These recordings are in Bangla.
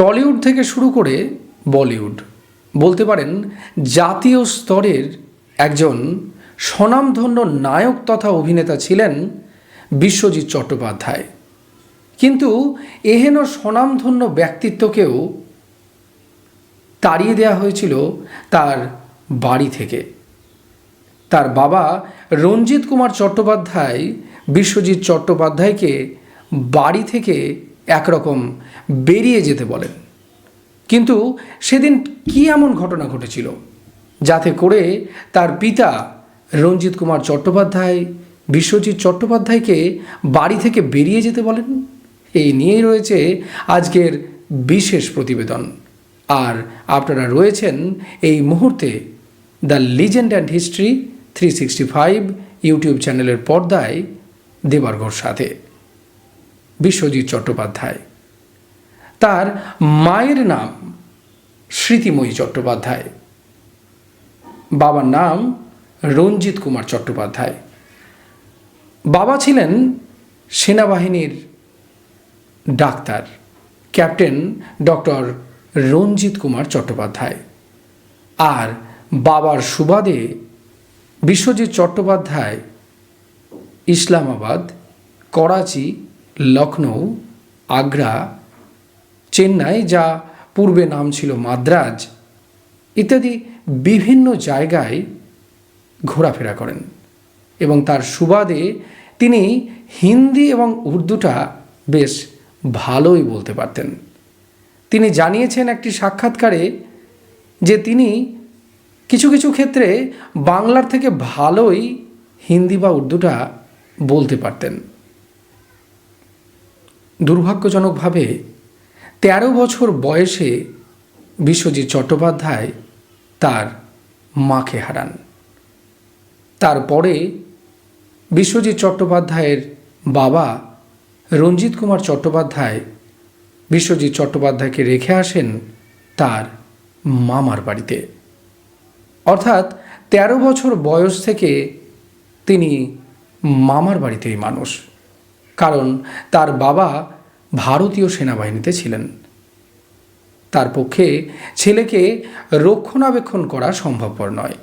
টলিউড থেকে শুরু করে বলিউড। বলতে পারেন, জাতীয় স্তরের একজন স্বনামধন্য নায়ক তথা অভিনেতা ছিলেন বিশ্বজিৎ চট্টোপাধ্যায়। কিন্তু এহেন স্বনামধন্য ব্যক্তিত্বকেও তাড়িয়ে দেওয়া হয়েছিল তার বাড়ি থেকে। তার বাবা রঞ্জিত কুমার চট্টোপাধ্যায় বিশ্বজিৎ চট্টোপাধ্যায়কে বাড়ি থেকে একরকম বেরিয়ে যেতে বলেন। কিন্তু সেদিন কি এমন ঘটনা ঘটেছিল যাতে করে তার পিতা রঞ্জিত কুমার চট্টোপাধ্যায়, বিশ্বজিৎ চট্টোপাধ্যায়কে বাড়ি থেকে বেরিয়ে যেতে বলেন? এই নিয়েই রয়েছে আজকের বিশেষ প্রতিবেদন। আর আপনারা রয়েছেন এই মুহূর্তে the legend and history three sixty five YouTube চ্যানেলের পর্দায় দেবার্ঘর সাথে। বিশ্বজিৎ চট্টোপাধ্যায়। তার মায়ের নাম স্মৃতিময়ী চট্টোপাধ্যায়। বাবার নাম রঞ্জিত কুমার চট্টোপাধ্যায়। বাবা ছিলেন সেনাবাহিনীর doctor, captain doctor Ranjit Kumar Chattopadhyay. আর বাবার সুবাদে বিশ্বজিৎ চট্টোপাধ্যায় ইসলামাবাদ, করাচি লখনৌ আগ্রা, চেন্নাই, যা পূর্বে নাম ছিল মাদ্রাজ, ইত্যাদি বিভিন্ন জায়গায় ঘোরাফেরা করেন এবং তার সুবাদে তিনি হিন্দি এবং উর্দুটা বেশ ভালোই বলতে পারতেন। তিনি জানিয়েছেন একটি সাক্ষাৎকারে যে তিনি কিছু কিছু ক্ষেত্রে বাংলার থেকে ভালোই হিন্দি বা উর্দুটা বলতে পারতেন। দুর্ভাগ্যজনকভাবে তেরো বছর বয়সে বিশ্বজিৎ চট্টোপাধ্যায় তার মাকে হারান। তারপরে বিশ্বজিৎ চট্টোপাধ্যায়ের বাবা রঞ্জিত কুমার চট্টোপাধ্যায় বিশ্বজিৎ চট্টোপাধ্যায়কে রেখে আসেন তার মামার বাড়িতে। অর্থাৎ তেরো বছর বয়স থেকে তিনি মামার বাড়িতেই মানুষ। কারণ তার বাবা ভারতীয় সেনাবাহিনীতে ছিলেন। তার পক্ষে ছেলেকে রক্ষণাবেক্ষণ করা সম্ভবপর নয়।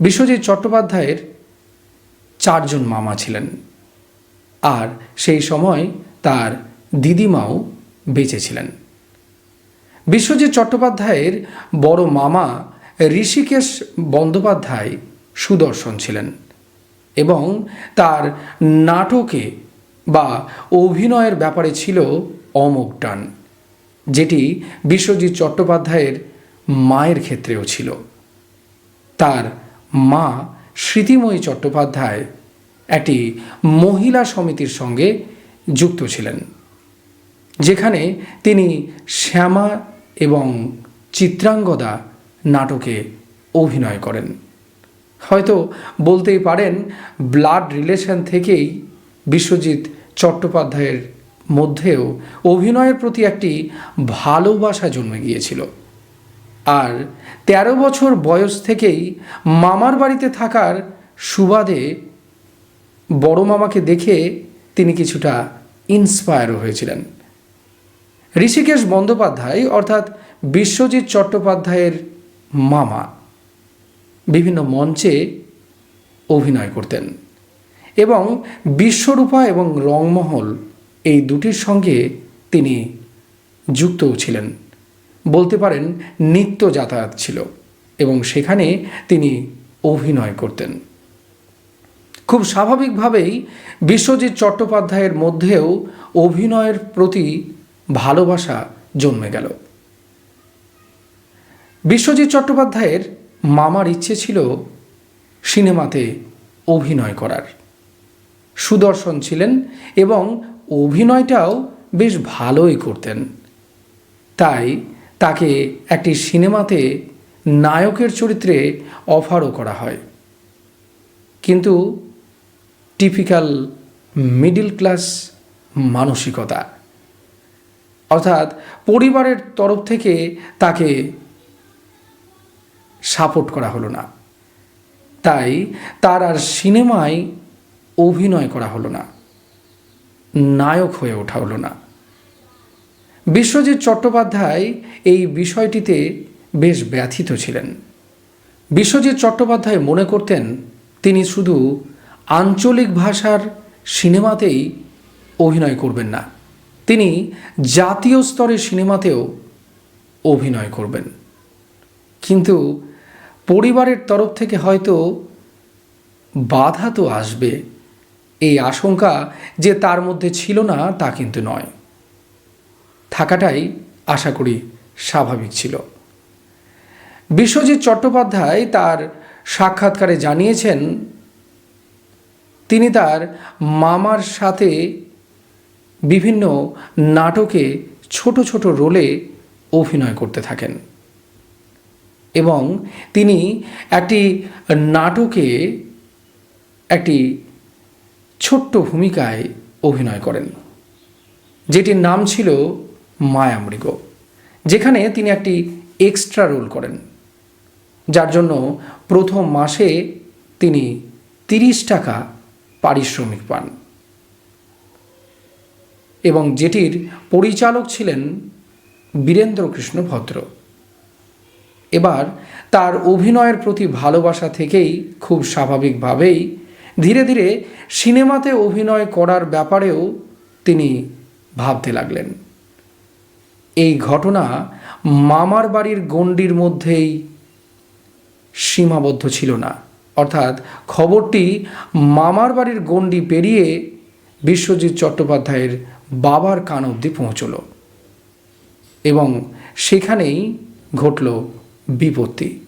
বিশ্বজিৎ চট্টোপাধ্যায়ের চারজন মামা ছিলেন আর সেই সময় তার দিদিমাও বেঁচে ছিলেন। বিশ্বজিৎ চট্টোপাধ্যায়ের বড় মামা ঋষিকেশ বন্দ্যোপাধ্যায় সুদর্শন ছিলেন। এবং তার নাটকে বা অভিনয়ের ব্যাপারে ছিল অমোক টান, যেটি বিশ্বজিৎ চট্টোপাধ্যায়ের মায়ের ক্ষেত্রেও ছিল। তার মা স্মৃতিময়ী চট্টোপাধ্যায় একটি মহিলা সমিতির সঙ্গে যুক্ত ছিলেন, যেখানে তিনি শ্যামা এবং চিত্রাঙ্গদা নাটকে অভিনয় করেন। হয়তো বলতেই পারেন ব্লাড রিলেশন থেকেই বিশ্বজিৎ চট্টোপাধ্যায়ের মধ্যেও অভিনয়ের প্রতি একটি ভালোবাসা জন্মে গিয়েছিল। আর ১৩ বছর বয়স থেকেই মামার বাড়িতে থাকার সুবাদে বড় মামাকে দেখে তিনি কিছুটা ইন্সপায়ারও হয়েছিলেন। ঋষিকেশ বন্দ্যোপাধ্যায় অর্থাৎ বিশ্বজিৎ চট্টোপাধ্যায়ের মামা। বিভিন্ন মঞ্চে অভিনয় করতেন। এবং বিশ্বরূপা এবং রংমহল এই দুটির সঙ্গে তিনি যুক্তও ছিলেন। বলতে পারেন নিত্য যাতায়াত ছিল এবং সেখানে তিনি অভিনয় করতেন। খুব স্বাভাবিকভাবেই বিশ্বজিৎ চট্টোপাধ্যায়ের মধ্যেও অভিনয়ের প্রতি ভালোবাসা জন্মে গেল। বিশ্বজিৎ চট্টোপাধ্যায়ের মামার ইচ্ছে ছিল সিনেমাতে অভিনয় করার। সুদর্শন ছিলেন এবং অভিনয়টাও বেশ ভালোই করতেন। তাই তাকে একটি সিনেমাতে নায়কের চরিত্রে অফারও করা হয়। কিন্তু টিপিক্যাল মিডিল ক্লাস মানসিকতা, অর্থাৎ পরিবারের তরফ থেকে তাকে সাপোর্ট করা হলো না। তাই তার আর সিনেমায় অভিনয় করা হলো না। নায়ক হয়ে ওঠা হলো না। বিশ্বজিৎ চট্টোপাধ্যায় এই বিষয়টিতে বেশ ব্যথিত ছিলেন। বিশ্বজিৎ চট্টোপাধ্যায় মনে করতেন তিনি শুধু আঞ্চলিক ভাষার সিনেমাতেই অভিনয় করবেন না, তিনি জাতীয় স্তরের সিনেমাতেও অভিনয় করবেন। কিন্তু পরিবারের তরফ থেকে হয়তো বাধা তো আসবে। এই আশঙ্কা যে তার মধ্যে ছিল না, তা কিন্তু নয়। থাকাটাই আশা করি স্বাভাবিক ছিল। বিশ্বজিৎ চট্টোপাধ্যায় তার সাক্ষাৎকারে জানিয়েছেন, তিনি তার মামার সাথে বিভিন্ন নাটকে ছোট ছোট রোলে অভিনয় করতে থাকেন। এবং তিনি একটি নাটকে একটি ছোট্ট ভূমিকায় অভিনয় করেন, যেটির নাম ছিল মায়ামৃগ, যেখানে তিনি একটি এক্সট্রা রোল করেন, যার জন্য প্রথম মাসে তিনি তিরিশ টাকা পারিশ্রমিক পান। এবং যেটির পরিচালক ছিলেন বীরেন্দ্রকৃষ্ণ ভদ্র। এবার তার অভিনয়ের প্রতি ভালোবাসা থেকেই খুব স্বাভাবিকভাবেই ধীরে ধীরে সিনেমাতে অভিনয় করার ব্যাপারেও তিনি ভাবতে লাগলেন। এই ঘটনা মামার বাড়ির গণ্ডির মধ্যেই সীমাবদ্ধ ছিল না। অর্থাৎ খবরটি মামার বাড়ির গণ্ডি পেরিয়ে বিশ্বজিৎ চট্টোপাধ্যায়ের বাবার কান অবধি পৌঁছল এবং সেখানেই ঘটল বিপত্তি।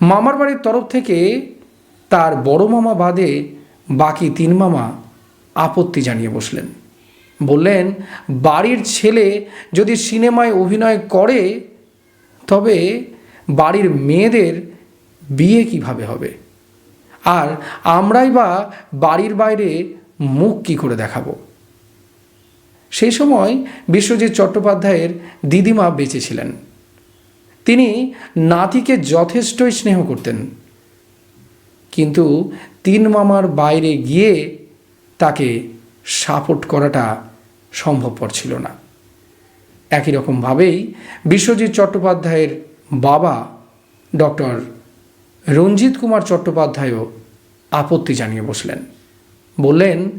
মামার বাড়ির তরফ থেকে তার বড় মামা বাদে বাকি তিন মামা আপত্তি জানিয়ে বসলেন। বললেন, বাড়ির ছেলে যদি সিনেমায় অভিনয় করে, তবে বাড়ির মেয়েদের বিয়ে কীভাবে হবে? আর আমরাই বা বাড়ির বাইরে মুখ কী করে দেখাবো? সেই সময় বিশ্বজিৎ চট্টোপাধ্যায়ের দিদিমা বেঁচে ছিলেন। তিনি নাতিকে যথেষ্টই স্নেহ করতেন। কিন্তু তিন মামার বাইরে গিয়ে তাকে সাপোর্ট করাটা সম্ভবপর ছিল না। একই রকমভাবেই বিশ্বজিৎ চট্টোপাধ্যায়ের বাবা ডক্টর রঞ্জিত কুমার চট্টোপাধ্যায়ও আপত্তি জানিয়ে বসলেন। বললেন,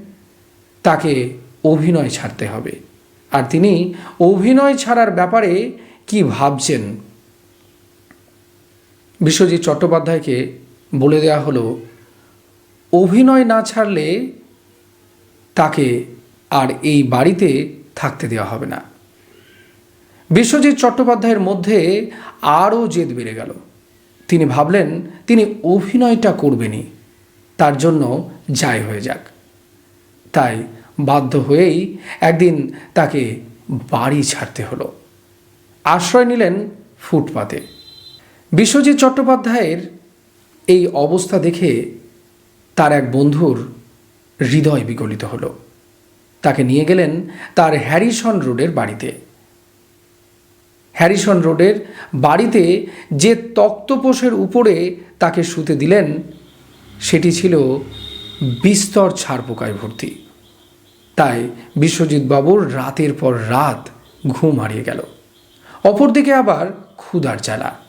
তাকে অভিনয় ছাড়তে হবে। আর তিনি, অভিনয় ছাড়ার ব্যাপারে কি ভাবছেন বিশ্বজিৎ চট্টোপাধ্যায়কে বলে দেওয়া হলো, অভিনয় না ছাড়লে তাকে আর এই বাড়িতে থাকতে দেওয়া হবে না। বিশ্বজিৎ চট্টোপাধ্যায়ের মধ্যে আরও জেদ বেড়ে গেল। তিনি ভাবলেন, তিনি অভিনয়টা করবেনই, তার জন্য যাই হয়ে যাক। তাই বাধ্য হয়েই একদিন তাকে বাড়ি ছাড়তে হলো। আশ্রয় নিলেন ফুটপাতে। বিশ্বজিৎ চট্টোপাধ্যায়ের এই অবস্থা দেখে তার এক বন্ধুর হৃদয় বিগলিত হলো। তাকে নিয়ে গেলেন তার হ্যারিসন রোডের বাড়িতে। হ্যারিসন রোডের বাড়িতে যে তক্তপোষের উপরে তাকে শুতে দিলেন, সেটি ছিল বিস্তর ছাড় পোকায় ভর্তি। তাই বিশ্বজিৎ বাবুর রাতের পর রাত ঘুম হারিয়ে গেল। অপরদিকে আবার ক্ষুধার জ্বালা।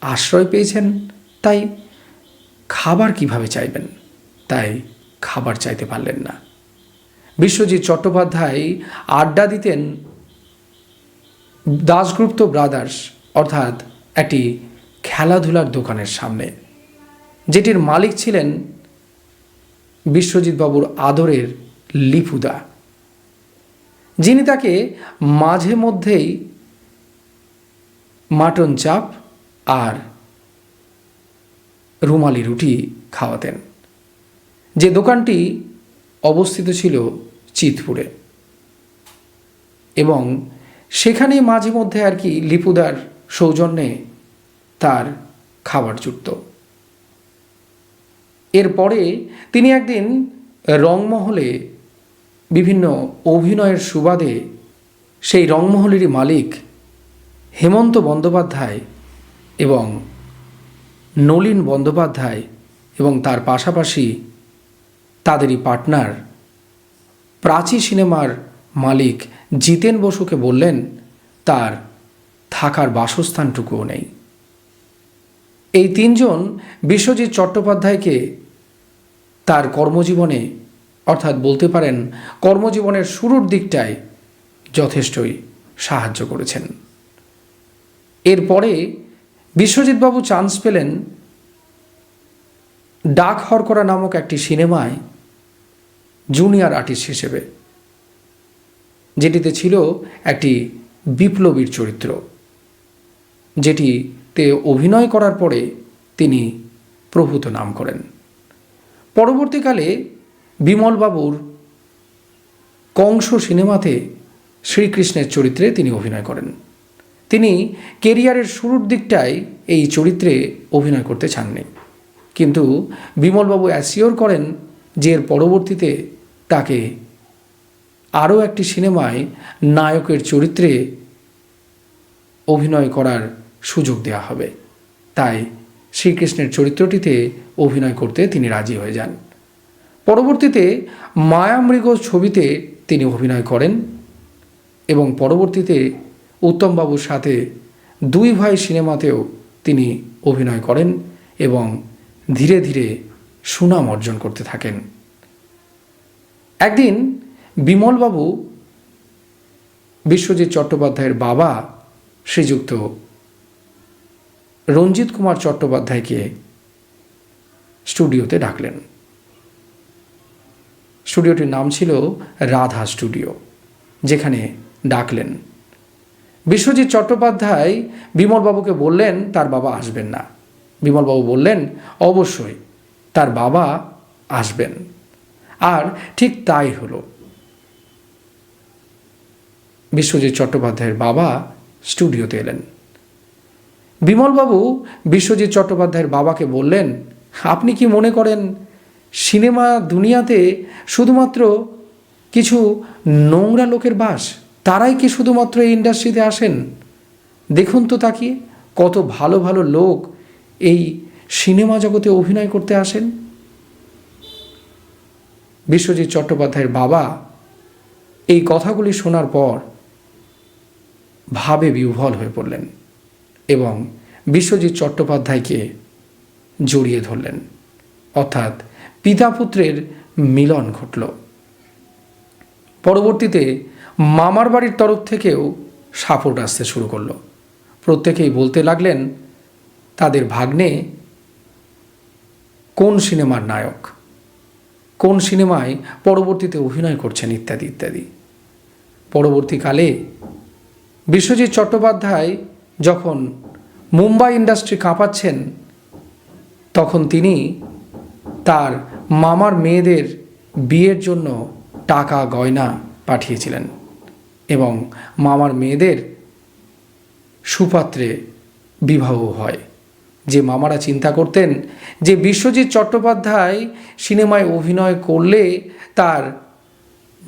আশ্রয় পেয়েছেন, তাই খাবার কীভাবে চাইবেন? তাই খাবার চাইতে পারলেন না। বিশ্বজিৎ চট্টোপাধ্যায় আড্ডা দিতেন দাসগুপ্ত ব্রাদার্স, অর্থাৎ একটি খেলাধুলার দোকানের সামনে। যেটির মালিক ছিলেন বিশ্বজিৎ বাবুর আদরের লিপুদা। যিনি তাকে মাঝে মধ্যেই মাটন চাপ আর রুমালি রুটি খাওয়াতেন। যে দোকানটি অবস্থিত ছিল চিতপুরে এবং সেখানে মাঝে মধ্যে আর কি লিপুদার সৌজন্যে তার খাবার জুটত। এরপরে তিনি একদিন রংমহলে বিভিন্ন অভিনয়ের সুবাদে সেই রংমহলেরই মালিক হেমন্ত বন্দ্যোপাধ্যায় এবং নলিন বন্দ্যোপাধ্যায় এবং তার পাশাপাশি তাদেরই পার্টনার, প্রাচী সিনেমার মালিক জিতেন বসুকে বললেন, তার থাকার বাসস্থানটুকুও নেই। এই তিনজন বিশ্বজিৎ চট্টোপাধ্যায়কে তার কর্মজীবনে, অর্থাৎ বলতে পারেন কর্মজীবনের শুরুর দিকটায় যথেষ্টই সাহায্য করেছেন। এরপরে বিশ্বজিৎবাবু চান্স পেলেন ডাক হরকরা নামক একটি সিনেমায় জুনিয়র আর্টিস্ট হিসেবে, যেটিতে ছিল একটি বিপ্লবীর চরিত্র, যেটিতে অভিনয় করার পরে তিনি প্রভূত নাম করেন। পরবর্তীকালে বিমলবাবুর কংস সিনেমাতে শ্রীকৃষ্ণের চরিত্রে তিনি অভিনয় করেন। তিনি কেরিয়ারের শুরুর দিকটায় এই চরিত্রে অভিনয় করতে চাননি। কিন্তু বিমলবাবু অ্যাসিওর করেন যে এর পরবর্তীতে তাকে আরও একটি সিনেমায় নায়কের চরিত্রে অভিনয় করার সুযোগ দেওয়া হবে। তাই শ্রীকৃষ্ণের চরিত্রটিতে অভিনয় করতে তিনি রাজি হয়ে যান। পরবর্তীতে মায়ামৃগ ছবিতে তিনি অভিনয় করেন এবং পরবর্তীতে উত্তমবাবুর সাথে দুই ভাই সিনেমাতেও তিনি অভিনয় করেন এবং ধীরে ধীরে সুনাম অর্জন করতে থাকেন। একদিন বিমলবাবু বিশ্বজিৎ চট্টোপাধ্যায়ের বাবা শ্রীযুক্ত রঞ্জিত কুমার চট্টোপাধ্যায়কে স্টুডিওতে ডাকলেন। স্টুডিওটির নাম ছিল রাধা স্টুডিও, যেখানে ডাকলেন বিশ্বজিৎ চট্টোপাধ্যায় বিমলবাবুকে বললেন, তার বাবা আসবেন না। বিমলবাবু বললেন, অবশ্যই, তার বাবা আসবেন। আর ঠিক তাই হলো। বিশ্বজিৎ চট্টোপাধ্যায়ের বাবা স্টুডিওতে এলেন। বিমলবাবু বিশ্বজিৎ চট্টোপাধ্যায়ের বাবাকে বললেন, আপনি কি মনে করেন, সিনেমা দুনিয়াতে শুধুমাত্র কিছু নোংরা লোকের বাস তারাই কি শুধুমাত্র এই ইন্ডাস্ট্রিতে আসেন? দেখুন তো তাকিয়ে, কত ভালো ভালো লোক এই সিনেমা জগতে অভিনয় করতে আসেন। বিশ্বজিৎ চট্টোপাধ্যায়ের বাবা এই কথাগুলি শোনার পর ভাবে বিহ্বল হয়ে পড়লেন এবং বিশ্বজিৎ চট্টোপাধ্যায়কে জড়িয়ে ধরলেন। অর্থাৎ পিতা পুত্রের মিলন ঘটল। পরবর্তীতে মামার বাড়ির তরফ থেকেও সাপোর্ট আসতে শুরু করল। প্রত্যেকেই বলতে লাগলেন, তাদের ভাগ্নে কোন সিনেমার নায়ক? কোন সিনেমায় পরবর্তীতে অভিনয় করছেন? ইত্যাদি ইত্যাদি। পরবর্তীকালে বিশ্বজিৎ চট্টোপাধ্যায় যখন মুম্বাই ইন্ডাস্ট্রি কাঁপাচ্ছেন, তখন তিনি তার মামার মেয়েদের বিয়ের জন্য টাকা গয়না পাঠিয়েছিলেন। এবং মামার মেয়েদের সুপাত্রে বিবাহ হয়। যে মামারা চিন্তা করতেন যে বিশ্বজিৎ চট্টোপাধ্যায় সিনেমায় অভিনয় করলে তার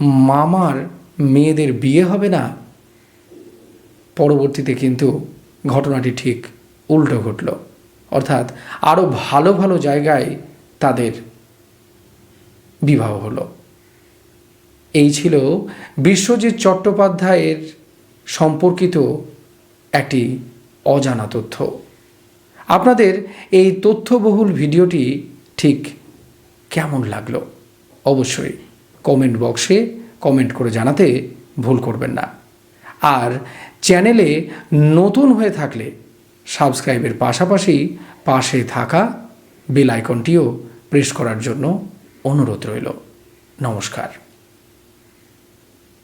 মামার মেয়েদের বিয়ে হবে না? পরবর্তীতে কিন্তু ঘটনাটি ঠিক উল্টো ঘটল। অর্থাৎ আরও ভালো ভালো জায়গায় তাদের বিবাহ হলো। এই ছিল বিশ্বজিৎ চট্টোপাধ্যায়ের সম্পর্কিত একটি অজানা তথ্য। আপনাদের এই তথ্যবহুল ভিডিওটি ঠিক কেমন লাগল? অবশ্যই কমেন্ট বক্সে কমেন্ট করে জানাতে ভুল করবেন না। আর চ্যানেলে নতুন হয়ে থাকলে সাবস্ক্রাইবের পাশাপাশি পাশে থাকা বেল আইকনটিও প্রেস করার জন্য অনুরোধ রইল। নমস্কার।